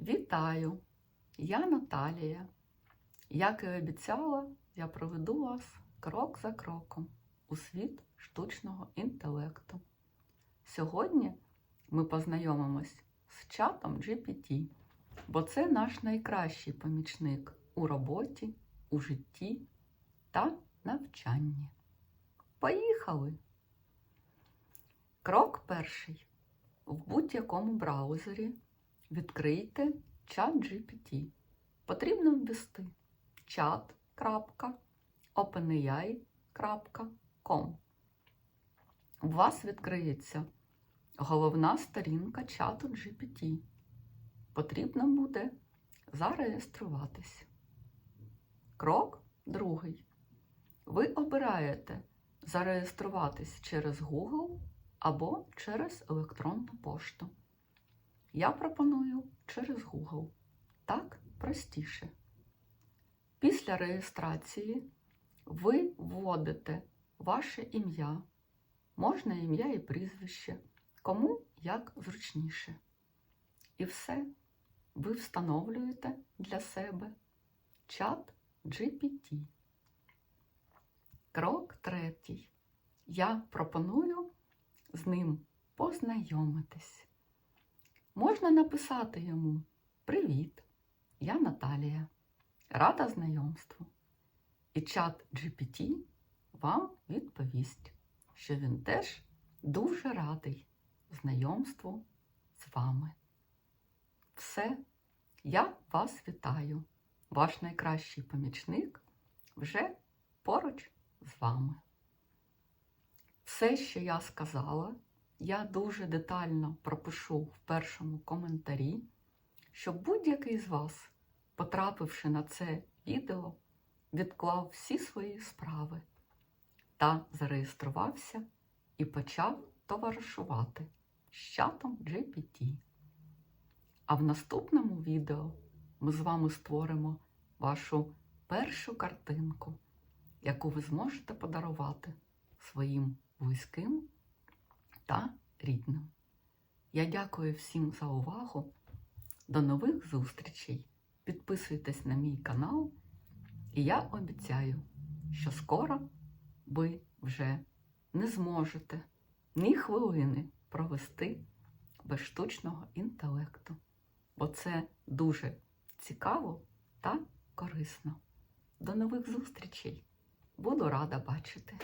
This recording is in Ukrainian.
Вітаю! Я Наталія. Як і обіцяла, я проведу вас крок за кроком у світ штучного інтелекту. Сьогодні ми познайомимось з чатом GPT, бо це наш найкращий помічник у роботі, у житті та навчанні. Поїхали! Крок перший. В будь-якому браузері відкрийте чат GPT. Потрібно ввести chat.openai.com. У вас відкриється головна сторінка чату GPT. Потрібно буде зареєструватись. Крок другий. Ви обираєте зареєструватись через Google або через електронну пошту. Я пропоную через Google. Так простіше. Після реєстрації ви вводите ваше ім'я, можна ім'я і прізвище, кому як зручніше. І все, ви встановлюєте для себе чат GPT. Крок третій. Я пропоную з ним познайомитись. Можна написати йому Привіт, я Наталія. Рада знайомству. І чат GPT вам відповість, що він теж дуже радий знайомству з вами. Все, я вас вітаю. Ваш найкращий помічник вже поруч з вами. Все, що я сказала, я дуже детально пропишу в першому коментарі, щоб будь-який з вас, потрапивши на це відео, відклав всі свої справи та зареєструвався і почав товаришувати з чатом GPT. А в наступному відео ми з вами створимо вашу першу картинку, яку ви зможете подарувати своїм близьким та рідним. Я дякую всім за увагу. До нових зустрічей. Підписуйтесь на мій канал, і я обіцяю, що скоро ви вже не зможете ні хвилини провести без штучного інтелекту, бо це дуже цікаво та корисно. До нових зустрічей! Буду рада бачити!